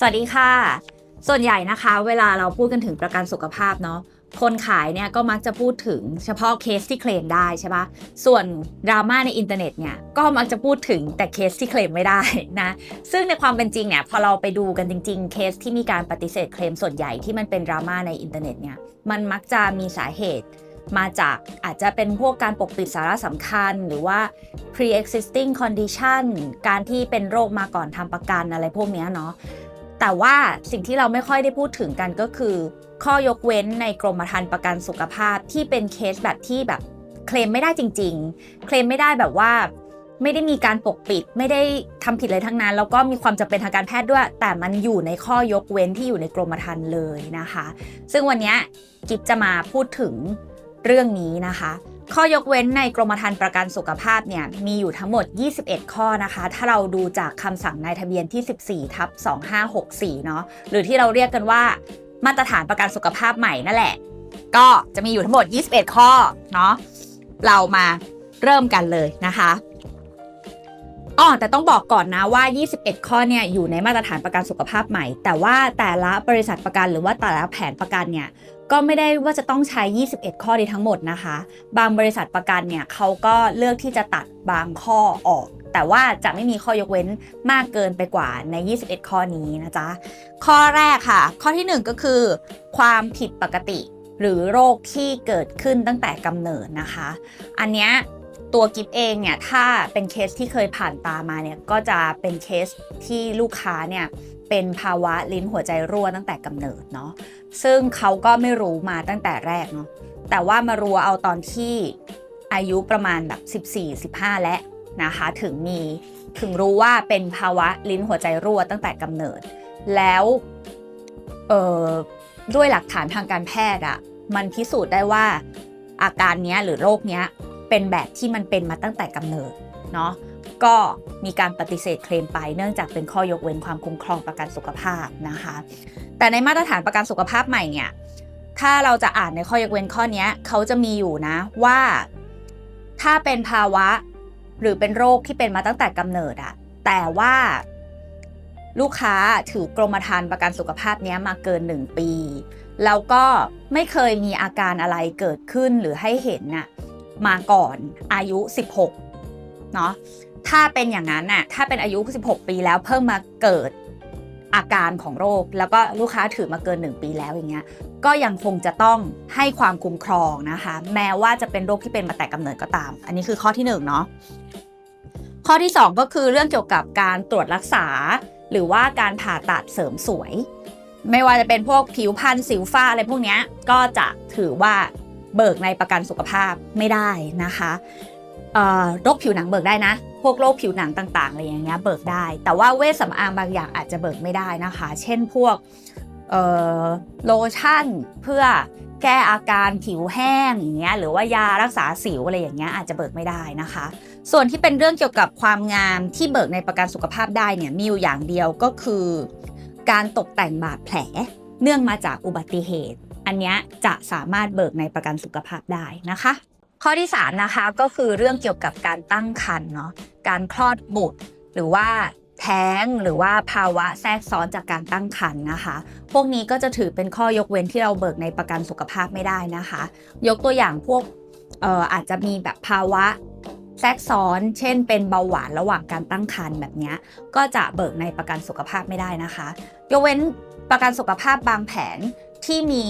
สวัสดีค่ะ ส่วนใหญ่นะคะ เวลาเราพูดกันถึงประกันสุขภาพเนาะคนขายเนี่ยก็มักจะพูดถึงเฉพาะเคสที่เคลมได้ใช่ปะส่วนดราม่าในอินเทอร์เน็ตเนี่ยก็มักจะพูดถึงแต่เคสที่เคลมไม่ได้นะ ซึ่งในความเป็นจริงเนี่ยพอเราไปดูกันจริง ๆ เคสที่มีการปฏิเสธเคลมส่วนใหญ่ที่มันเป็นดราม่าในอินเทอร์เน็ตเนี่ยมันมักจะมีสาเหตุมาจากอาจจะเป็นพวกการปกปิดสาระสำคัญ หรือว่า pre-existing condition การที่เป็นโรคมาก่อนทำประกันอะไรพวกเนี้ยเนาะ แต่ว่าสิ่งที่เราไม่ค่อยได้พูดถึงกันก็คือ ข้อยกเว้นในกรมธรรม์ประกันสุขภาพที่เป็นเคสแบบที่แบบเคลมไม่ได้จริง ๆ เคลมไม่ได้แบบว่าไม่ได้มีการปกปิดไม่ได้ทำผิดอะไรทั้งนั้น แล้วก็มีความจำเป็นทางการแพทย์ด้วย แต่มันอยู่ในข้อยกเว้นที่อยู่ในกรมธรรม์เลยนะคะ ซึ่งวันนี้กิฟจะมาพูดถึงเรื่องนี้นะคะ ข้อยกเว้นในกรมธรรม์ประกันสุขภาพเนี่ยมีอยู่ทั้งหมด 21 ข้อนะคะ ถ้าเราดูจากคำสั่งนายทะเบียนที่ 14ทับ2564 เนาะหรือที่เราเรียกกันว่า มาตรฐานประกันสุขภาพใหม่นั่นแหละ ก็จะมีอยู่ทั้งหมด 21 ข้อเนาะเรามาเริ่มกันเลยนะคะอ๋อแต่ต้องบอกก่อนนะว่า 21 ข้อเนี่ยอยู่ในมาตรฐานประกันสุขภาพใหม่ แต่ว่าแต่ละบริษัทประกันหรือว่าแต่ละแผนประกันเนี่ย ก็ไม่ได้ว่าจะต้องใช้ 21 ข้อนี้ทั้งหมดนะคะ บางบริษัทประกันเนี่ยเขาก็เลือกที่จะตัดบางข้อออก แต่ว่าจะไม่มีข้อยกเว้นมากเกินไปกว่าใน 21 ข้อนี้นะจ๊ะ ข้อแรกค่ะ ข้อที่ 1 ก็คือ ความผิดปกติ หรือโรคที่เกิดขึ้นตั้งแต่กำเนิดนะคะ อันเนี้ยตัวกิฟเองเนี่ยถ้าเป็นเคสที่เคยผ่านตามาเนี่ยก็จะเป็นเคสที่ลูกค้าเนี่ย เป็นภาวะลิ้นหัวใจรั่วตั้งแต่กำเนิดเนาะซึ่งเขาก็ไม่รู้มาตั้งแต่แรกเนาะแต่ว่ามารู้เอาตอนที่อายุประมาณแบบ 14-15 และนะคะถึงมีถึงรู้ว่าเป็นภาวะลิ้นหัวใจรั่วตั้งแต่กำเนิด แล้วเอ่อด้วยหลักฐานทางการแพทย์อะมันพิสูจน์ได้ว่าอาการนี้หรือโรคนี้เป็นแบบที่มันเป็นมาตั้งแต่กำเนิดเนาะ ก็มีการปฏิเสธเคลมไปเนื่องจากเป็นข้อยกเว้นความคุ้มครองประกันสุขภาพนะคะ แต่ในมาตรฐานประกันสุขภาพใหม่เนี่ยถ้าเราจะอ่านในข้อยกเว้นข้อนี้เขาจะมีอยู่นะว่า ถ้าเป็นภาวะหรือเป็นโรคที่เป็นมาตั้งแต่กำเนิดอะแต่ว่าลูกค้าถือกรมธรรม์ประกันสุขภาพนี้มาเกิน 1 ปี แล้วก็ไม่เคยมีอาการอะไรเกิดขึ้นหรือให้เห็นน่ะมาก่อนอายุ 16เนาะ ถ้าเป็นอย่างนั้นน่ะถ้าเป็นอายุ 16 ปีแล้วเพิ่มมาเกิดอาการของโรค แล้วก็ลูกค้าถือมาเกิน 1 ปีแล้วอย่างเงี้ยก็ยังคงจะต้องให้ความคุ้มครองนะคะ แม้ว่าจะเป็นโรคที่เป็นมาแต่กำเนิดก็ตาม อันนี้คือข้อที่1เนาะข้อที่ 2 ก็คือเรื่องเกี่ยวกับการตรวจรักษา หรือว่าการผ่าตัดเสริมสวย ไม่ว่าจะเป็นพวกผิวพรรณสิวฝ้าอะไรพวกนี้ก็จะถือว่าเบิกในประกันสุขภาพไม่ได้นะคะ โรคผิวหนังเบิกได้นะ พวกโรคผิวหนังต่างๆอะไรอย่างเงี้ยเบิกได้ แต่ว่าเวชสำอางบางอย่างอาจจะเบิกไม่ได้นะคะ เช่นพวกโลชั่นเพื่อแก้อาการผิวแห้งอย่างเงี้ยหรือว่ายารักษาสิวอะไรอย่างเงี้ยอาจจะเบิกไม่ได้นะคะ ส่วนที่เป็นเรื่องเกี่ยวกับความงามที่เบิกในประกันสุขภาพได้เนี่ยมีอยู่อย่างเดียวก็คือ การตกแต่งบาดแผล เนื่องมาจากอุบัติเหตุ อันนี้จะสามารถเบิกในประกันสุขภาพได้นะคะ ข้อที่3นะคะก็คือเรื่องเกี่ยวกับการตั้งครรภ์เนาะการคลอดบุตร หรือว่าแท้งหรือว่าภาวะแทรกซ้อนจากการตั้งครรภ์นะคะ พวกนี้ก็จะถือเป็นข้อยกเว้นที่เราเบิกในประกันสุขภาพไม่ได้นะคะ ยกตัวอย่างพวกอออาจจะมีแบบภาวะแทรกซ้อน เช่น เป็นเบาหวานระหว่างการตั้งครรภ์แบบนี้ก็จะเบิกในประกันสุขภาพไม่ได้นะคะ ยกเว้นประกันสุขภาพบางแผน ที่มี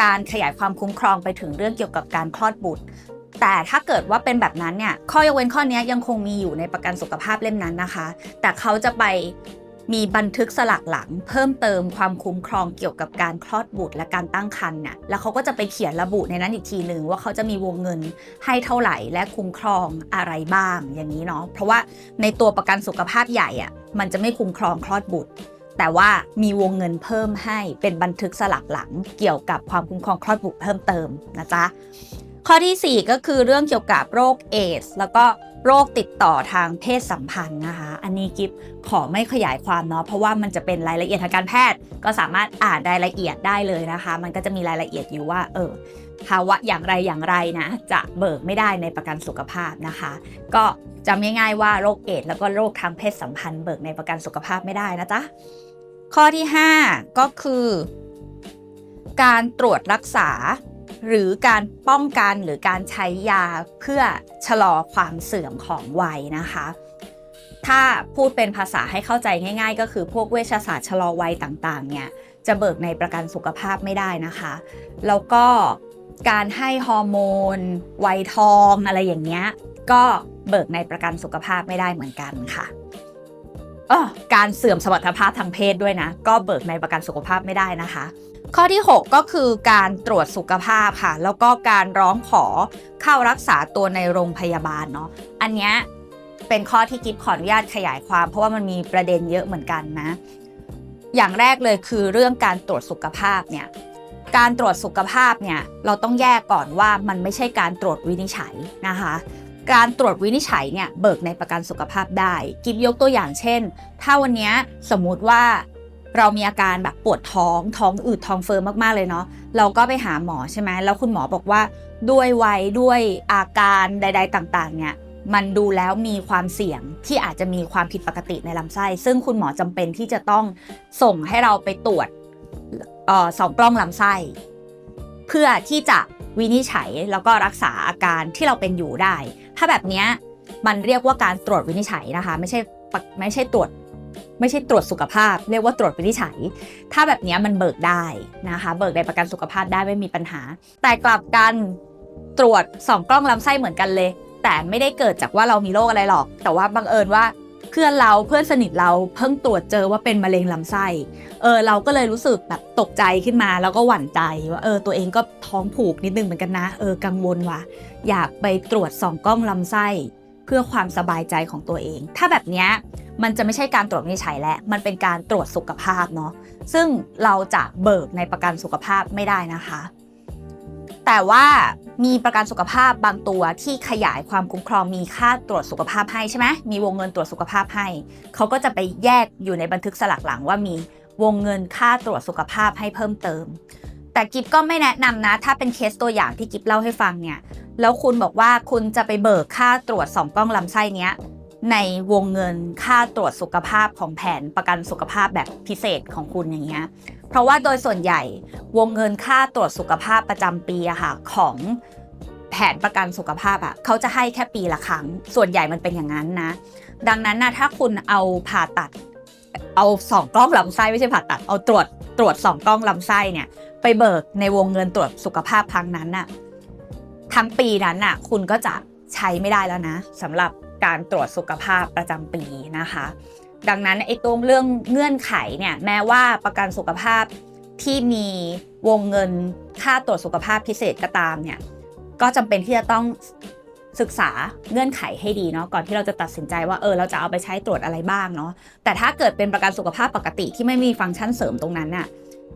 การขยายความคุ้มครองไปถึงเรื่องเกี่ยวกับการคลอดบุตร แต่ถ้าเกิดว่าเป็นแบบนั้นเนี่ยข้อยกเว้นข้อนี้ยังคงมีอยู่ในประกันสุขภาพเล่มนั้นนะคะ แต่เขาจะไปมีบันทึกสลักหลัง เพิ่มเติมความคุ้มครองเกี่ยวกับการคลอดบุตรและการตั้งครรภ์น่ะแล้วเขาก็จะไปเขียนระบุในนั้นอีกทีหนึ่งว่าเขาจะมีวงเงินให้เท่าไหร่และคุ้มครองอะไรบ้างอย่างนี้เนาะเพราะว่าในตัวประกันสุขภาพใหญ่อะมันจะไม่คุ้มครองคลอดบุตร แต่ว่ามีวงเงินเพิ่มให้เป็นบันทึกสลักหลังเกี่ยวกับความคุ้มครองคลอดบุตรเพิ่มเติมนะจ๊ะข้อที่ 4 ก็คือเรื่องเกี่ยวกับโรคเอส แล้วก็โรคติดต่อทางเพศสัมพันธ์นะคะ อันนี้กิฟขอไม่ขยายความเนาะ เพราะว่ามันจะเป็นรายละเอียดทางการแพทย์ ก็สามารถอ่านรายละเอียดได้เลยนะคะ มันก็จะมีรายละเอียดอยู่ว่า เออ ภาวะอย่างไรอย่างไรนะ จะเบิกไม่ได้ในประกันสุขภาพนะคะ ก็จำง่ายๆว่าโรคเอดส์แล้วก็โรคทางเพศสัมพันธ์เบิกในประกันสุขภาพไม่ได้นะจ๊ะ ข้อที่ 5 ก็คือ การตรวจรักษา หรือการป้องกันหรือการใช้ยาเพื่อชะลอความเสื่อมของวัยนะคะ ถ้าพูดเป็นภาษาให้เข้าใจง่าย ๆ ก็คือพวกเวชศาสตร์ชะลอวัยต่างๆ เนี่ยจะเบิกในประกันสุขภาพไม่ได้นะคะ แล้วก็การให้ฮอร์โมนวัยทองอะไรอย่างเงี้ยก็เบิกในประกันสุขภาพไม่ได้เหมือนกันค่ะ เออการเสื่อมสมรรถภาพทางเพศด้วยนะ ก็เบิกในประกันสุขภาพไม่ได้นะคะ ข้อที่ 6 ก็คือการตรวจสุขภาพค่ะ แล้วก็การร้องขอเข้ารักษาตัวในโรงพยาบาลเนาะอันเนี้ยเป็นข้อที่กิฟขออนุญาตขยายความ เพราะว่ามันมีประเด็นเยอะเหมือนกันนะ อย่างแรกเลยคือเรื่องการตรวจสุขภาพเนี่ยการตรวจสุขภาพเนี่ยเราต้องแยกก่อนว่ามันไม่ใช่การตรวจวินิจฉัยนะคะ การตรวจวินิจฉัยเนี่ยเบิกในประกันสุขภาพได้ กิฟยกตัวอย่างเช่น ถ้าวันนี้สมมุติว่าเรามีอาการแบบปวดท้องท้องอืดท้องเฟิร์มมากๆเลยเนาะเราก็ไปหาหมอใช่ไหมแล้วคุณหมอบอกว่า ด้วยวัยด้วยอาการใด ๆ ต่างๆ เนี่ยมันดูแล้วมีความเสี่ยงที่อาจจะมีความผิดปกติในลำไส้ ซึ่งคุณหมอจำเป็นที่จะต้องส่งให้เราไปตรวจออสองกล้องลำไส้ เพื่อที่จะ วินิจฉัยแล้วก็รักษาอาการที่เราเป็นอยู่ได้ ถ้าแบบนี้มันเรียกว่าการตรวจวินิจฉัยนะคะ ไม่ใช่ไม่ใช่ตรวจไม่ใช่ตรวจสุขภาพ เรียกว่าตรวจวินิจฉัย ถ้าแบบนี้มันเบิกได้นะคะ เบิกในประกันสุขภาพได้ไม่มีปัญหา แต่กลับกันตรวจสองกล้องลำไส้เหมือนกันเลย แต่ไม่ได้เกิดจากว่าเรามีโรคอะไรหรอก แต่ว่าบังเอิญว่า เพื่อนเราเพื่อนสนิทเราเพิ่งตรวจเจอว่าเป็นมะเร็งลำไส้เออเราก็เลยรู้สึกแบบตกใจขึ้นมา แล้วก็หวั่นใจว่าเออตัวเองก็ท้องผูกนิดนึงเหมือนกันนะเออกังวลว่ะอยากไปตรวจสองกล้องลำไส้เพื่อความสบายใจของตัวเอง ถ้าแบบเนี้ยมันจะไม่ใช่การตรวจวินิจฉัยแล้วมันเป็นการตรวจสุขภาพเนาะซึ่งเราจะเบิกในประกันสุขภาพไม่ได้นะคะ แต่ว่า มีประกันสุขภาพบางตัวที่ขยายความคุ้มครองมีค่าตรวจสุขภาพให้ใช่ไหมมีวงเงินตรวจสุขภาพให้ เขาก็จะไปแยกอยู่ในบันทึกสลักหลังว่ามีวงเงินค่าตรวจสุขภาพให้เพิ่มเติม แต่กิฟก็ไม่แนะนำนะ ถ้าเป็นเคสตัวอย่างที่กิฟเล่าให้ฟังเนี่ย แล้วคุณบอกว่าคุณจะไปเบิกค่าตรวจสองกล้องลำไส้เนี้ยในวงเงินค่าตรวจสุขภาพของแผนประกันสุขภาพแบบพิเศษของคุณอย่างเงี้ย เพราะว่าโดยส่วนใหญ่วงเงินค่าตรวจสุขภาพประจำปีอะค่ะของแผนประกันสุขภาพอะเขาจะให้แค่ปีละครั้ง ส่วนใหญ่มันเป็นอย่างนั้นนะ ดังนั้นนะถ้าคุณเอาผ่าตัด เอาสองกล้องลำไส้ไม่ใช่ผ่าตัด เอาตรวจตรวจสองกล้องลำไส้เนี่ย ไปเบิกในวงเงินตรวจสุขภาพครั้งนั้นน่ะทั้งปีนั้นน่ะ คุณก็จะใช้ไม่ได้แล้วนะสำหรับการตรวจสุขภาพประจำปีนะคะ ดังนั้นไอ้ตรงเรื่องเงื่อนไขเนี่ยแม้ว่าประกันสุขภาพที่มีวงเงินค่าตรวจสุขภาพพิเศษก็ตามเนี่ยก็จำเป็นที่จะต้องศึกษาเงื่อนไขให้ดีเนาะก่อนที่เราจะตัดสินใจว่าเออเราจะเอาไปใช้ตรวจอะไรบ้างเนาะแต่ถ้าเกิดเป็นประกันสุขภาพปกติที่ไม่มีฟังก์ชันเสริมตรงนั้นน่ะ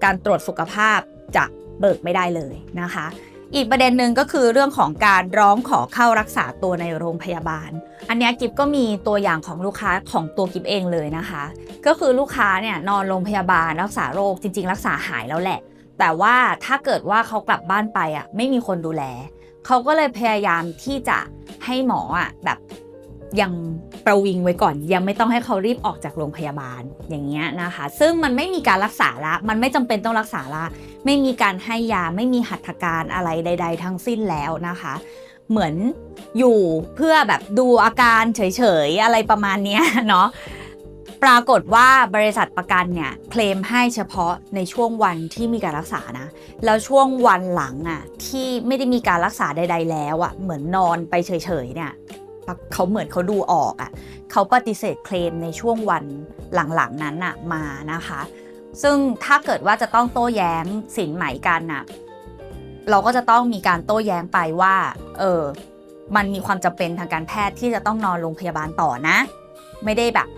การตรวจสุขภาพจะเบิกไม่ได้เลยนะคะ อีกประเด็นหนึ่งก็คือเรื่องของการร้องขอเข้ารักษาตัวในโรงพยาบาล อันนี้กิฟก็มีตัวอย่างของลูกค้าของตัวกิฟเองเลยนะคะ ก็คือลูกค้าเนี่ยนอนโรงพยาบาลรักษาโรคจริง ๆ รักษาหายแล้วแหละ แต่ว่าถ้าเกิดว่าเขากลับบ้านไปอะไม่มีคนดูแล เขาก็เลยพยายามที่จะให้หมออะแบบ ยังประวิงไว้ก่อน ยังไม่ต้องให้เขารีบออกจากโรงพยาบาลอย่างเงี้ยนะคะ ซึ่งมันไม่มีการรักษาละ มันไม่จำเป็นต้องรักษาละ ไม่มีการให้ยาไม่มีหัตถการอะไรใด ๆ ทั้งสิ้นแล้วนะคะ เหมือนอยู่เพื่อแบบดูอาการเฉยๆ อะไรประมาณเนี้ยเนาะปรากฏว่าบริษัทประกันเนี่ยเคลมให้เฉพาะในช่วงวันที่มีการรักษานะ แล้วช่วงวันหลังอะที่ไม่ได้มีการรักษาใด ๆ แล้วอะเหมือนนอนไปเฉยๆเนี่ย เขาเหมือนเขาดูออกอะเขาปฏิเสธเคลมในช่วงวันหลังๆนั้นอะมานะคะ ซึ่งถ้าเกิดว่าจะต้องโต้แย้งสินไหมกันน่ะเราก็จะต้องมีการโต้แย้งไปว่าเออมันมีความจำเป็นทางการแพทย์ที่จะต้องนอนโรงพยาบาลต่อนะ ไม่ได้แบบ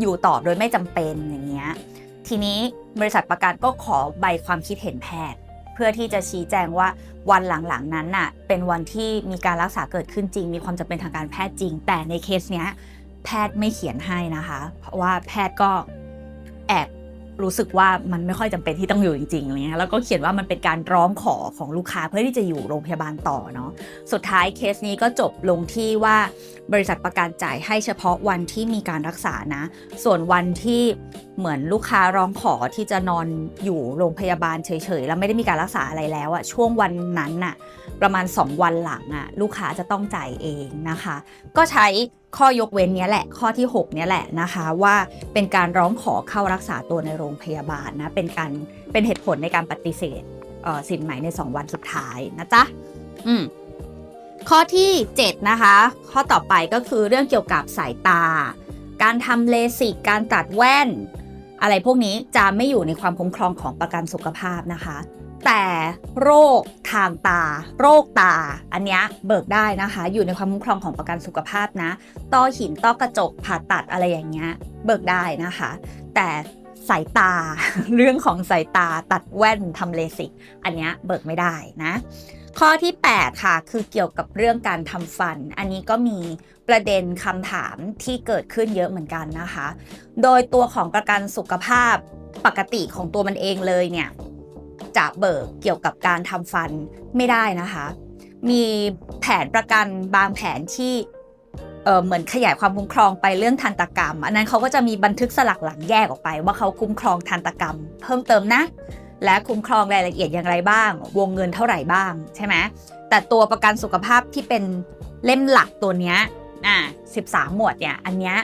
อยู่ต่อโดยไม่จำเป็นอย่างเงี้ยทีนี้บริษัทประกันก็ขอใบความคิดเห็นแพทย์ พื่อที่จะชี้แจงว่าวันหลังๆนั้นน่ะเป็นวันที่มีการรักษาเกิดขึ้นจริง มีความจำเป็นทางการแพทย์จริง แต่ในเคสเนี้ยแพทย์ไม่เขียนให้นะคะ เพราะว่าแพทย์ก็แอบ รู้สึกว่ามันไม่ค่อยจำเป็นที่ต้องอยู่จริงๆเงี้ยแล้วก็เขียนว่ามันเป็นการร้องขอของลูกค้าเพื่อที่จะอยู่โรงพยาบาลต่อเนาะ สุดท้ายเคสนี้ก็จบลงที่ว่าบริษัทประกันจ่ายให้เฉพาะวันที่มีการรักษานะ ส่วนวันที่เหมือนลูกค้าร้องขอที่จะนอนอยู่โรงพยาบาลเฉยๆ แล้วไม่ได้มีการรักษาอะไรแล้วอะช่วงวันนั้นน่ะ ประมาณ 2 วันหลังอะลูกค้าจะต้องจ่ายเองนะคะ ก็ใช้ข้อยกเว้นเนี้ยแหละ ข้อที่ 6 เนี้ยแหละนะคะ ว่าเป็นการร้องขอเข้ารักษาตัวในโรงพยาบาลนะเป็นการเป็นเหตุผลในการปฏิเสธสินไหมใน 2 วันสุดท้ายนะจ๊ะอืมข้อที่ 7 นะคะ ข้อต่อไปก็คือเรื่องเกี่ยวกับสายตา การทำเลสิกการตัดแว่น อะไรพวกนี้จะไม่อยู่ในความคุ้มครองของประกันสุขภาพนะคะ แต่โรคทางตา โรคตา อันนี้เบิกได้นะคะ อยู่ในความคุ้มครองของประกันสุขภาพนะ ต้อหินต้อกระจกผ่าตัดอะไรอย่างเงี้ยเบิกได้นะคะ แต่สายตา เรื่องของสายตาตัดแว่นทำเลสิก อันนี้เบิกไม่ได้นะ ข้อที่ 8 ค่ะ คือเกี่ยวกับเรื่องการทำฟัน อันนี้ก็มีประเด็นคำถามที่เกิดขึ้นเยอะเหมือนกันนะคะ โดยตัวของประกันสุขภาพปกติของตัวมันเองเลยเนี่ย จะเบิกเกี่ยวกับการทำฟันไม่ได้นะคะ มีแผนประกันบางแผนที่เหมือนขยายความคุ้มครองไปเรื่องทันตกรรม อันนั้นเขาก็จะมีบันทึกสลักหลังแยกออกไป ว่าเขาคุ้มครองทันตกรรม เพิ่มเติมนะ และคุ้มครองรายละเอียดอย่างไรบ้าง วงเงินเท่าไหร่บ้างใช่ไหมแต่ตัวประกันสุขภาพที่เป็นเล่มหลักตัวเนี้ยอ่า13 หมวดเนี่ยอันเนี้ย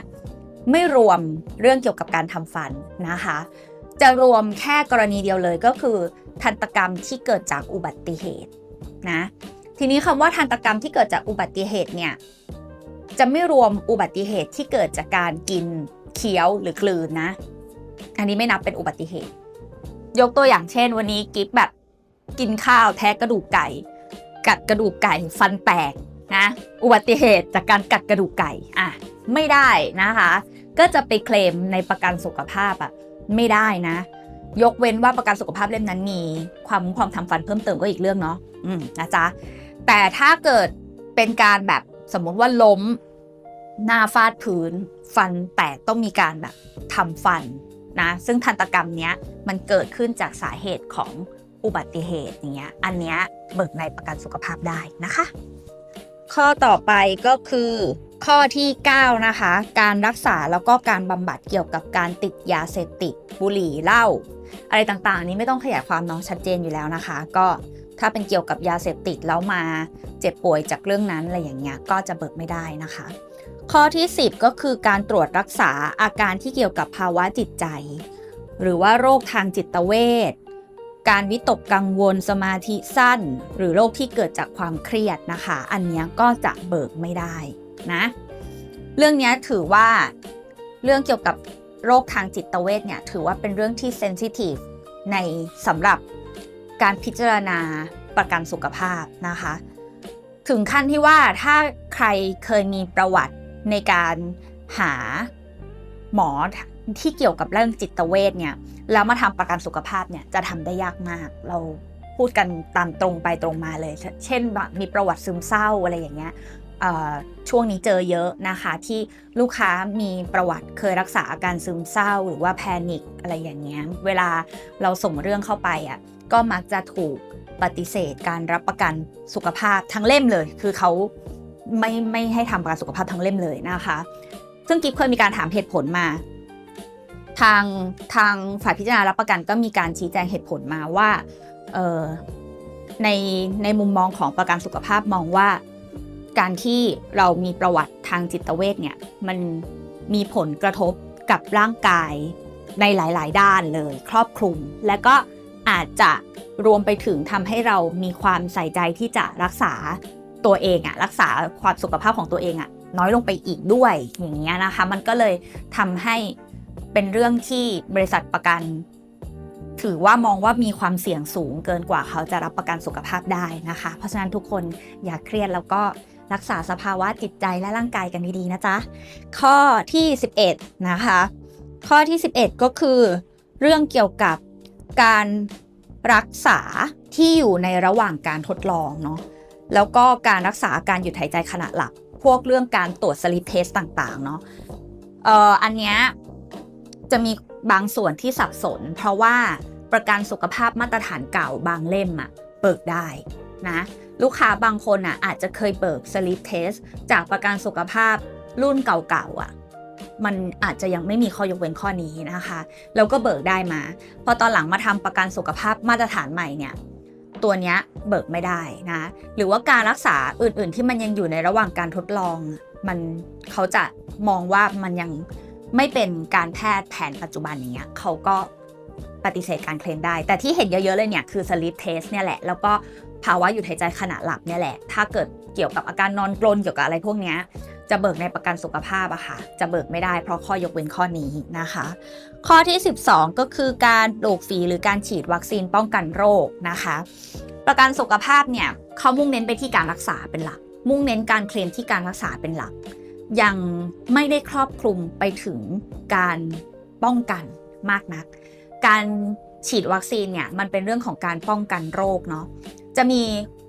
ไม่รวมเรื่องเกี่ยวกับการทำฟันนะคะ จะรวมแค่กรณีเดียวเลยก็คือทันตกรรมที่เกิดจากอุบัติเหตุนะทีนี้คำว่าทันตกรรมที่เกิดจากอุบัติเหตุเนี่ยจะไม่รวมอุบัติเหตุที่เกิดจากการกินเคี้ยวหรือกลืนนะ อันนี้ไม่นับเป็นอุบัติเหตุ ยกตัวอย่างเช่น วันนี้กิฟแบบกินข้าวแทะกระดูกไก่ กัดกระดูกไก่ฟันแตกนะอุบัติเหตุจากการกัดกระดูกไก่อะไม่ได้นะคะ ก็จะไปเคลมในประกันสุขภาพอะ ไม่ได้นะ ยกเว้นว่าประกันสุขภาพเล่มนั้นมีความคุ้มครองทำฟันเพิ่มเติมก็อีกเรื่องเนาะอืมนะจ๊ะแต่ถ้าเกิดเป็นการแบบสมมติว่าล้มหน้าฟาดพื้น ฟันแตกต้องมีการแบบทำฟันนะซึ่งทันตกรรมเนี้ยมันเกิดขึ้นจากสาเหตุของอุบัติเหตุเงี้ยอันเนี้ยเบิกในประกันสุขภาพได้นะคะ ข้อต่อไปก็คือ ข้อที่ 9 นะคะ การรักษาแล้วก็การบำบัดเกี่ยวกับการติดยาเสพติดบุหรี่เหล้าอะไรต่างๆ นี้ไม่ต้องขยายความน้องชัดเจนอยู่แล้วนะคะ ก็ถ้าเป็นเกี่ยวกับยาเสพติดแล้วมาเจ็บป่วยจากเรื่องนั้นอะไรอย่างเงี้ยก็จะเบิกไม่ได้นะคะ ข้อที่ 10 ก็คือการตรวจรักษาอาการที่เกี่ยวกับภาวะจิตใจ หรือว่าโรคทางจิตเวชการวิตกกังวลสมาธิสั้น หรือโรคที่เกิดจากความเครียดนะคะ อันนี้ก็จะเบิกไม่ได้ นะ เรื่องนี้ถือว่าเรื่องเกี่ยวกับโรคทางจิตเวชเนี่ยถือว่าเป็นเรื่องที่เซนซิทีฟในสำหรับการพิจารณาประกันสุขภาพนะคะ ถึงขั้นที่ว่าถ้าใครเคยมีประวัติในการหาหมอที่เกี่ยวกับเรื่องจิตเวชเนี่ยแล้วมาทำประกันสุขภาพเนี่ยจะทำได้ยากมาก เราพูดกันตามตรงไปตรงมาเลย เช่นแบบมีประวัติซึมเศร้าอะไรอย่างเงี้ย ช่วงนี้เจอเยอะนะคะ ที่ลูกค้ามีประวัติเคยรักษาอาการซึมเศร้าหรือว่าแพนิคอะไรอย่างเงี้ยเวลาเราส่งเรื่องเข้าไปอะก็มักจะถูกปฏิเสธการรับประกันสุขภาพทั้งเล่มเลย คือเขาไม่ไม่ให้ทำประกันสุขภาพทั้งเล่มเลยนะคะ ซึ่งกิฟเคยมีการถามเหตุผลมา ทางทางฝ่ายพิจารณารับประกันก็มีการชี้แจงเหตุผลมาว่าในในมุมมองของประกันสุขภาพมองว่า การที่เรามีประวัติทางจิตเวชเนี่ยมันมีผลกระทบกับร่างกายในหลาย ๆ ด้านเลยครอบคลุม และก็อาจจะรวมไปถึงทำให้เรามีความใส่ใจที่จะรักษาตัวเองอะรักษาความสุขภาพของตัวเองอะน้อยลงไปอีกด้วยอย่างเงี้ยนะคะ มันก็เลยทำให้เป็นเรื่องที่บริษัทประกัน ถือว่ามองว่ามีความเสี่ยงสูงเกินกว่าเขาจะรับประกันสุขภาพได้นะคะ เพราะฉะนั้นทุกคนอย่าเครียดแล้วก็ รักษาสภาวะจิตใจและร่างกายกันดีๆนะจ๊ะ ข้อที่ 11 นะคะ ข้อที่ 11 ก็คือ เรื่องเกี่ยวกับการรักษาที่อยู่ในระหว่างการทดลองเนาะแล้วก็การรักษาการหยุดหายใจขณะหลับ พวกเรื่องการตรวจสลิปเทสต่างๆเนาะเอ่ออันเนี้ยจะมีบางส่วนที่สับสน เพราะว่าประกันสุขภาพมาตรฐานเก่าบางเล่มอะเบิกได้นะ ลูกค้าบางคนอะอาจจะเคยเบิกสลิปเทสจากประกันสุขภาพรุ่นเก่าๆอะมันอาจจะยังไม่มีข้อยกเว้นข้อนี้นะคะแล้วก็เบิกได้มา พอตอนหลังมาทำประกันสุขภาพมาตรฐานใหม่เนี่ยตัวเนี้ยเบิกไม่ได้นะหรือว่าการรักษาอื่นๆ ที่มันยังอยู่ในระหว่างการทดลอง มันเขาจะมองว่ามันยังไม่เป็นการแพทย์แผนปัจจุบันอย่างเงี้ยเขาก็ปฏิเสธการเคลมได้ แต่ที่เห็นเยอะๆเลยเนี่ยคือ sleep test เนี่ยแหละ แล้วก็ ภาวะหยุดหายใจขณะหลับเนี่ยแหละ ถ้าเกิดเกี่ยวกับอาการนอนกรนเกี่ยวกับอะไรพวกนี้จะเบิกในประกันสุขภาพอะค่ะ จะเบิกไม่ได้เพราะข้อยกเว้นข้อนี้นะคะ ข้อที่ 12 ก็คือการปลูกฝีหรือการฉีดวัคซีนป้องกันโรคนะคะ ประกันสุขภาพเนี่ยเขามุ่งเน้นไปที่การรักษาเป็นหลัก มุ่งเน้นการเคลมที่การรักษาเป็นหลัก ยังไม่ได้ครอบคลุมไปถึงการป้องกันมากนัก การ ฉีดวัคซีนเนี่ยมันเป็นเรื่องของการป้องกันโรคเนาะจะมี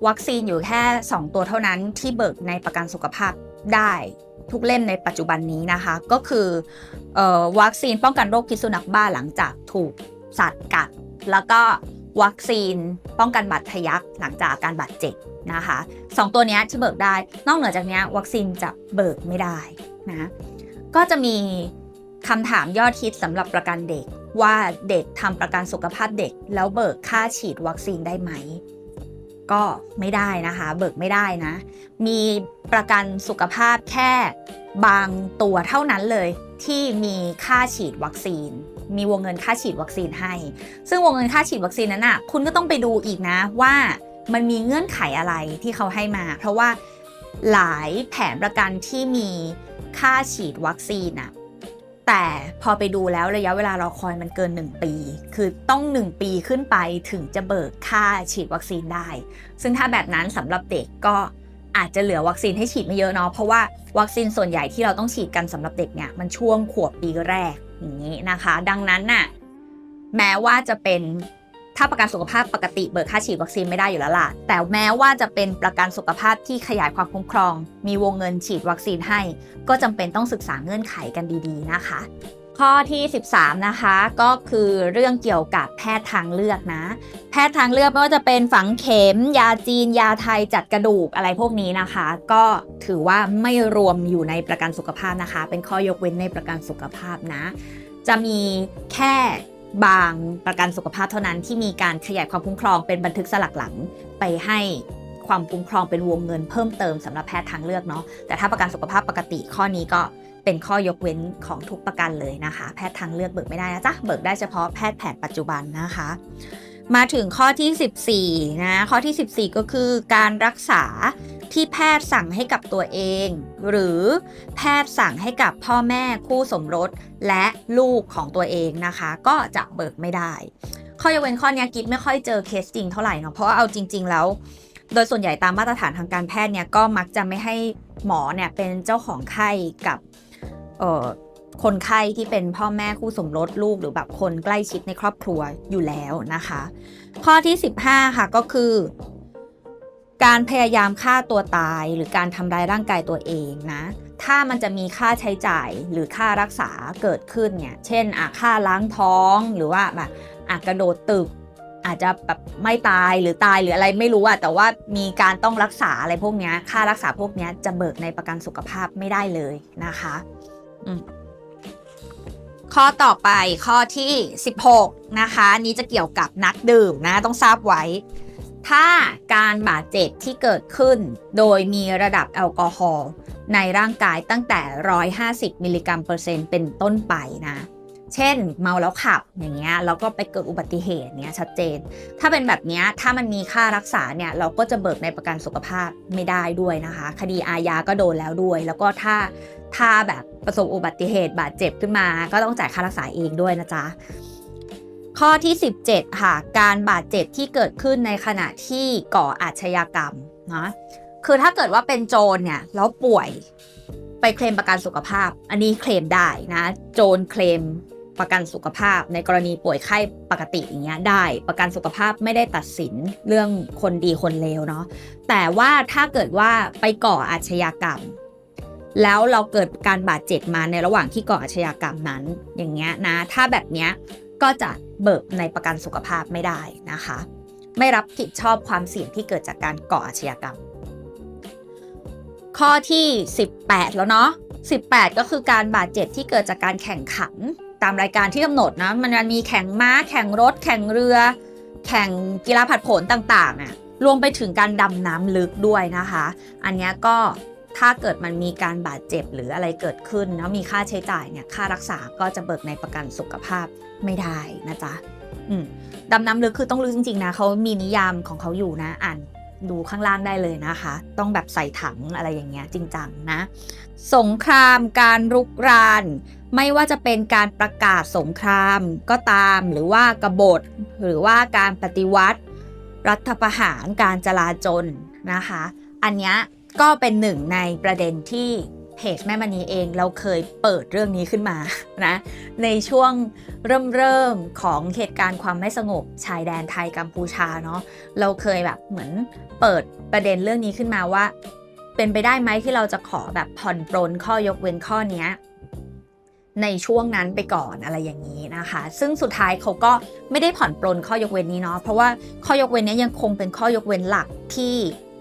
วัคซีนอยู่แค่ 2 ตัวเท่านั้นที่เบิกในประกันสุขภาพได้ทุกเล่มในปัจจุบันนี้นะคะ ก็คือออวัคซีนป้องกันโรคพิษสุนัขบ้าหลังจากถูกสัตว์กัด แล้วก็วัคซีนป้องกันบาดทะยักหลังจากการบาดเจ็บนะคะสองตัวนี้ที่เบิกได้ นอกเหนือจากนี้วัคซีนจะเบิกไม่ได้นะก็จะมีคำถามยอดฮิตสำหรับประกันเด็ก ว่าเด็กทำประกันสุขภาพเด็ก แล้วเบิกค่าฉีดวัคซีนได้ไหม ก็ไม่ได้นะคะ เบิกไม่ได้นะ มีประกันสุขภาพแค่บางตัวเท่านั้นเลยที่มีค่าฉีดวัคซีน มีวงเงินค่าฉีดวัคซีนให้ ซึ่งวงเงินค่าฉีดวัคซีนนั้นน่ะคุณก็ต้องไปดูอีกนะว่ามันมีเงื่อนไขอะไรที่เขาให้มา เพราะว่าหลายแผนประกันที่มีค่าฉีดวัคซีนน่ะ แต่พอไปดูแล้วระยะเวลารอคอยมันเกิน 1 ปี คือต้อง 1 ปีขึ้นไปถึงจะเบิกค่าฉีดวัคซีนได้ ซึ่งถ้าแบบนั้นสำหรับเด็กก็อาจจะเหลือวัคซีนให้ฉีดไม่เยอะเนาะเพราะว่าวัคซีนส่วนใหญ่ที่เราต้องฉีดกันสำหรับเด็กเนี่ยมันช่วงขวบปีแรกอย่างนี้นะคะ ดังนั้นน่ะแม้ว่าจะเป็น ถ้าประกันสุขภาพปกติเบิกค่าฉีดวัคซีนไม่ได้อยู่แล้วล่ะ แต่แม้ว่าจะเป็นประกันสุขภาพที่ขยายความคุ้มครอง มีวงเงินฉีดวัคซีนให้ ก็จำเป็นต้องศึกษาเงื่อนไขกันดีๆนะคะ ข้อที่ 13 นะคะก็คือเรื่องเกี่ยวกับแพทย์ทางเลือกนะ แพทย์ทางเลือกไม่ว่าจะเป็นฝังเข็ม ยาจีน ยาไทยจัดกระดูกอะไรพวกนี้นะคะ ก็ถือว่าไม่รวมอยู่ในประกันสุขภาพนะคะ เป็นข้อยกเว้นในประกันสุขภาพนะ จะมีแค่ บางประกันสุขภาพเท่านั้นที่มีการขยายความคุ้มครองเป็นบันทึกสลักหลังไปให้ความคุ้มครองเป็นวงเงินเพิ่มเติมสำหรับแพทย์ทางเลือกเนาะแต่ถ้าประกันสุขภาพปกติข้อนี้ก็เป็นข้อยกเว้นของทุกประกันเลยนะคะ แพทย์ทางเลือกเบิกไม่ได้นะจ๊ะเบิกได้เฉพาะแพทย์แผนปัจจุบันนะคะ มาถึงข้อที่ 14นะข้อที่ 14 ก็คือการรักษา ที่แพทย์สั่งให้กับตัวเอง หรือแพทย์สั่งให้กับพ่อแม่คู่สมรสและลูกของตัวเองนะคะ ก็จะเบิกไม่ได้ ข้อยกเว้นข้อนี้กิ๊บไม่ค่อยเจอเคสจริงเท่าไหร่เนาะเพราะาเอาจริง ๆ แล้ว โดยส่วนใหญ่ตามมาตรฐานทางการแพทย์เนี่ยก็มักจะไม่ให้หมอเนี่ยเป็นเจ้าของไข้กับคนไข้ที่เป็นพ่อแม่คู่สมรสลูกหรือแบบคนใกล้ชิดในครอบครัวอยู่แล้วนะคะ ข้อที่ 15 ค่ะก็คือ การพยายามฆ่าตัวตายหรือการทำร้ายร่างกายตัวเองนะ ถ้ามันจะมีค่าใช้จ่ายหรือค่ารักษาเกิดขึ้นเนี่ย เช่นอะค่าล้างท้องหรือว่าแบบอะกระโดดตึก อาจจะแบบไม่ตายหรือตายหรืออะไรไม่รู้อะแต่ว่ามีการต้องรักษาอะไรพวกนี้ค่ารักษาพวกนี้จะเบิกในประกันสุขภาพไม่ได้เลยนะคะข้อต่อไปข้อที่ 16 นะคะอันนี้จะเกี่ยวกับนักดื่มนะต้องทราบไว้ ถ้าการบาดเจ็บที่เกิดขึ้น โดยมีระดับแอลกอฮอล์ในร่างกายตั้งแต่ 150 มิลลิกรัมเปอร์เซ็นต์เป็นต้นไปนะ เช่น เมาแล้วขับอย่างเงี้ยแล้วก็ไปเกิดอุบัติเหตุเนี้ยชัดเจน ถ้าเป็นแบบเนี้ยถ้ามันมีค่ารักษาเนี่ยเราก็จะเบิกในประกันสุขภาพไม่ได้ด้วยนะคะ คดีอาญาก็โดนแล้วด้วย แล้วก็ถ้าถ้าแบบประสบอุบัติเหตุบาดเจ็บขึ้นมา ก็ต้องจ่ายค่ารักษาเองด้วยนะจ๊ะ ข้อที่ 17 ค่ะ การบาดเจ็บที่เกิดขึ้นในขณะที่ก่ออาชญากรรมนะคือถ้าเกิดว่าเป็นโจรเนี่ยแล้วป่วยไปเคลมประกันสุขภาพ อันนี้เคลมได้นะ โจรเคลมประกันสุขภาพ ในกรณีป่วยไข้ปกติอย่างเงี้ยได้ประกันสุขภาพไม่ได้ตัดสินเรื่องคนดีคนเลวเนาะแต่ว่าถ้าเกิดว่าไปก่ออาชญากรรม แล้วเราเกิดการบาดเจ็บมาในระหว่างที่ก่ออาชญากรรมนั้น อย่างเงี้ยนะ ถ้าแบบเนี้ย ก็จะเบิกในประกันสุขภาพไม่ได้นะคะ ไม่รับผิดชอบความเสี่ยงที่เกิดจากการก่ออาชญากรรม ข้อที่ 18 แล้วเนาะ18 ก็คือการบาดเจ็บที่เกิดจากการแข่งขันตามรายการที่กำหนดนะมันมีแข่งม้า แข่งรถ แข่งเรือ แข่งกีฬาผัดผลต่างๆอะรวมไปถึงการดำน้ำลึกด้วยนะคะ อันนี้ก็ ถ้าเกิดมันมีการบาดเจ็บหรืออะไรเกิดขึ้นแล้วมีค่าใช้จ่ายเนี่ยค่ารักษาก็จะเบิกในประกันสุขภาพไม่ได้นะจ๊ะดำน้ำลึกคือต้องลึกจริงๆนะเขามีนิยามของเขาอยู่นะอ่านดูข้างล่างได้เลยนะคะ ต้องแบบใส่ถังอะไรอย่างเงี้ยจริงจังนะ สงครามการรุกราน ไม่ว่าจะเป็นการประกาศสงครามก็ตามหรือว่ากบฏหรือว่าการปฏิวัติ รัฐประหารการจลาจลนะคะ อันเนี้ย ก็เป็นหนึ่งในประเด็นที่เพจแม่มณีเองเราเคยเปิดเรื่องนี้ขึ้นมานะในช่วงเริ่มเริ่มของเหตุการณ์ความไม่สงบชายแดนไทยกัมพูชาเนาะเราเคยแบบเหมือนเปิดประเด็นเรื่องนี้ขึ้นมาว่า เป็นไปได้ไหมที่เราจะขอแบบผ่อนปรนข้อยกเว้นข้อนี้ในช่วงนั้นไปก่อนอะไรอย่างนี้นะคะ ซึ่งสุดท้ายเขาก็ไม่ได้ผ่อนปรนข้อยกเว้นนี้เนาะเพราะว่าข้อยกเว้นนี้ยังคงเป็นข้อยกเว้นหลักที่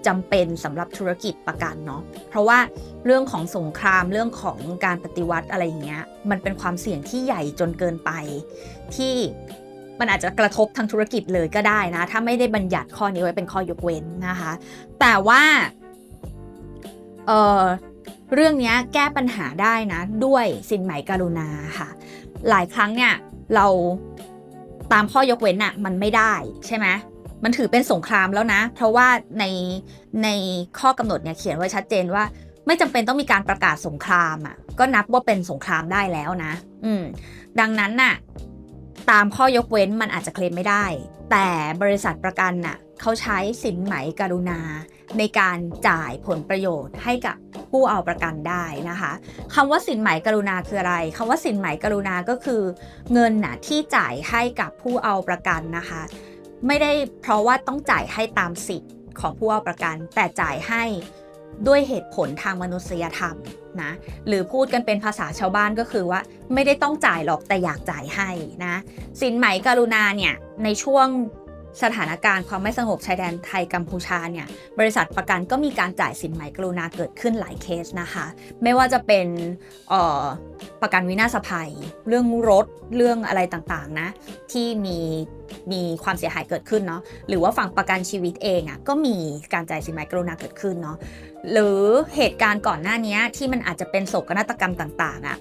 จำเป็นสำหรับธุรกิจประกันเนาะเพราะว่าเรื่องของสงครามเรื่องของการปฏิวัติอะไรอย่างเงี้ยมันเป็นความเสี่ยงที่ใหญ่จนเกินไป ที่มันอาจจะกระทบทางธุรกิจเลยก็ได้นะ ถ้าไม่ได้บัญญัติข้อนี้ไว้เป็นข้อยกเว้นนะคะ แต่ว่าเออเรื่องนี้แก้ปัญหาได้นะ ด้วยสินไหมกรุณาค่ะ หลายครั้งเนี่ยเราตามข้อยกเว้นอะมันไม่ได้ใช่ไหม มันถือเป็นสงครามแล้วนะ เพราะว่าในในข้อกำหนดเนี่ยเขียนไว้ชัดเจนว่า ไม่จำเป็นต้องมีการประกาศสงครามอะก็นับว่าเป็นสงครามได้แล้วนะ อืม ดังนั้นน่ะ ตามข้อยกเว้นมันอาจจะเคลมไม่ได้ แต่บริษัทประกันน่ะเขาใช้สินไหมกรุณา ในการจ่ายผลประโยชน์ให้กับผู้เอาประกันได้นะคะคำว่าสินไหมกรุณาคืออะไรคำว่าสินไหมกรุณาก็คือ เงินน่ะที่จ่ายให้กับผู้เอาประกันนะคะ ไม่ได้เพราะว่าต้องจ่ายให้ตามสิทธิ์ของผู้เอาประกัน แต่จ่ายให้ด้วยเหตุผลทางมนุษยธรรมนะหรือพูดกันเป็นภาษาชาวบ้านก็คือว่า ไม่ได้ต้องจ่ายหรอกแต่อยากจ่ายให้นะสินไหมกรุณาเนี่ยในช่วง สถานการณ์ความไม่สงบชายแดนไทยกัมพูชาเนี่ยบริษัทประกันก็มีการจ่ายสินไหมกรุณาเกิดขึ้นหลายเคสนะคะ ไม่ว่าจะเป็นประกันวินาศภัย เรื่องรถเรื่องอะไรต่างๆนะที่มีมีความเสียหายเกิดขึ้นเนาะหรือว่าฝั่งประกันชีวิตเองอะ่ะก็มีการจ่ายสินไหมกรุณาเกิดขึ้นเนาะหรือเหตุการณ์ก่อนหน้านี้ที่มันอาจจะเป็นโศกนาฏกรรมต่างๆอะ่ะ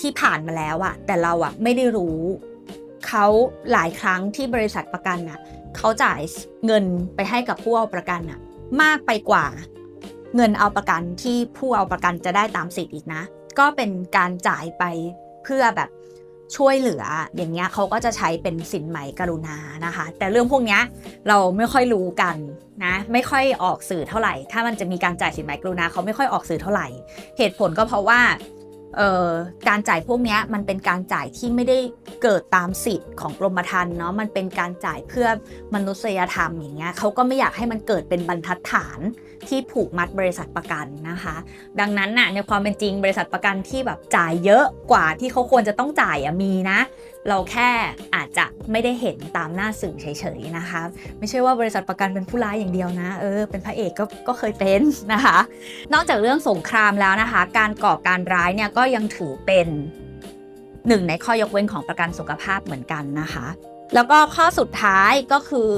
ที่ผ่านมาแล้วอะ่ะแต่เราอะไม่ได้รู้ เขาหลายครั้งที่บริษัทประกันอะเขาจ่ายเงินไปให้กับผู้เอาประกันอะมากไปกว่าเงินเอาประกันที่ผู้เอาประกันจะได้ตามสิทธิ์อีกนะ ก็เป็นการจ่ายไปเพื่อแบบช่วยเหลืออย่างเงี้ยเขาก็จะใช้เป็นสินไหมกรุณานะคะ แต่เรื่องพวกนี้เราไม่ค่อยรู้กันนะ ไม่ค่อยออกสื่อเท่าไหร่ ถ้ามันจะมีการจ่ายสินไหมกรุณาเขาไม่ค่อยออกสื่อเท่าไหร่ เหตุผลก็เพราะว่า การจ่ายพวกนี้มันเป็นการจ่ายที่ไม่ได้เกิดตามสิทธิ์ของกรมธรรม์เนาะมันเป็นการจ่ายเพื่อมนุษยธรรมอย่างเงี้ยเขาก็ไม่อยากให้มันเกิดเป็นบรรทัดฐานที่ผูกมัดบริษัทประกันนะคะ ดังนั้นน่ะในความเป็นจริงบริษัทประกันที่แบบจ่ายเยอะกว่าที่เขาควรจะต้องจ่ายอะมีนะ เราแค่อาจจะไม่ได้เห็นตามหน้าสื่อเฉยๆนะคะ ไม่ใช่ว่าบริษัทประกันเป็นผู้ร้ายอย่างเดียวนะ เออ เป็นพระเอกก็ก็เคยเป็นนะคะ นอกจากเรื่องสงครามแล้วนะคะ การก่อการร้ายเนี่ยก็ยังถือเป็นหนึ่งในข้อยกเว้นของประกันสุขภาพเหมือนกันนะคะ แล้วก็ข้อสุดท้ายก็คือ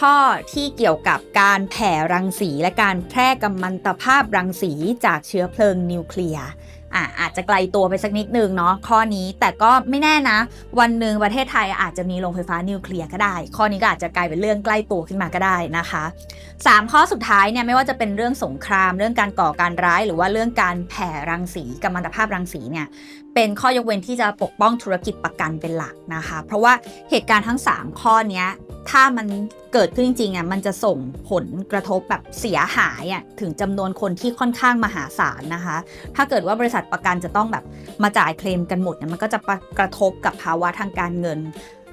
ข้อที่เกี่ยวกับการแผ่รังสีและการแพร่กัมมันตภาพรังสีจากเชื้อเพลิงนิวเคลียร์ อะอาจจะไกลตัวไปสักนิดนึงเนาะข้อนี้แต่ก็ไม่แน่นะ วันหนึ่งประเทศไทยอาจจะมีโรงไฟฟ้านิวเคลียร์ก็ได้ ข้อนี้ก็อาจจะกลายเป็นเรื่องใกล้ตัวขึ้นมาก็ได้นะคะ 3 ข้อสุดท้ายเนี่ยไม่ว่าจะเป็นเรื่องสงคราม เรื่องการก่อการร้าย หรือว่าเรื่องการแผ่รังสีกัมมันตภาพรังสีเนี่ย เป็นข้อยกเว้นที่จะปกป้องธุรกิจประกันเป็นหลักนะคะ เพราะว่าเหตุการณ์ทั้ง 3 ข้อนี้ถ้ามันเกิดขึ้นจริงๆอะมันจะส่งผลกระทบแบบเสียหายอะถึงจำนวนคนที่ค่อนข้างมหาศาลนะคะ ถ้าเกิดว่าบริษัทประกันจะต้องแบบมาจ่ายเคลมกันหมดเนี่ยมันก็จะกระทบกับภาวะทางการเงิน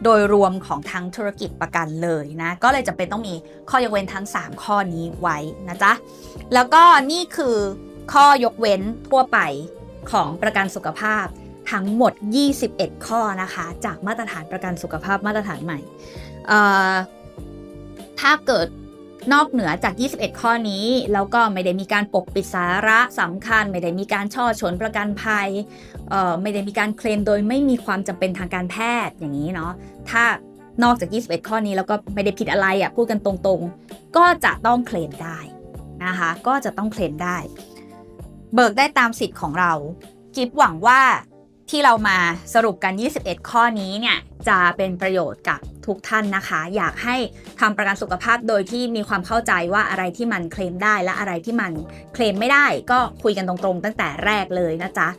โดยรวมของทั้งธุรกิจประกันเลยนะก็เลยจะเป็นต้องมีข้อยกเว้นทั้ง 3 ข้อนี้ไว้นะจ๊ะแล้วก็นี่คือข้อยกเว้นทั่วไป ของประกันสุขภาพทั้งหมด 21 ข้อนะคะ จากมาตรฐานประกันสุขภาพมาตรฐานใหม่ ถ้าเกิดนอกเหนือจาก 21 ข้อนี้ แล้วก็ไม่ได้มีการปกปิดสาระสำคัญ ไม่ได้มีการช่อฉนประกันภัย ไม่ได้มีการเคลมโดยไม่มีความจำเป็นทางการแพทย์อย่างนี้เนาะ ถ้านอกจาก 21 ข้อนี้แล้วก็ไม่ได้ผิดอะไรอะ่ะพูดกันตรงๆ ก็จะต้องเคลมได้นะคะ ก็จะต้องเคลมได้ เบิกได้ตามสิทธิ์ของเรา กิฟหวังว่าที่เรามาสรุปกัน 21 ข้อนี้เนี่ยจะเป็นประโยชน์กับทุกท่านนะคะ อยากให้ทำประกันสุขภาพโดยที่มีความเข้าใจว่าอะไรที่มันเคลมได้และอะไรที่มันเคลมไม่ได้ก็คุยกันตรงๆ ตั้งแต่แรกเลยนะจ๊ะ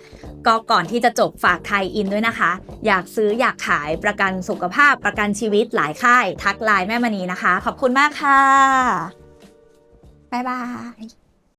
ก็ก่อนที่จะจบฝากไทยอินด้วยนะคะ อยากซื้ออยากขายประกันสุขภาพประกันชีวิตหลายค่าย ทักไลน์แม่มณีนะคะ ขอบคุณมากค่ะบ๊ายบาย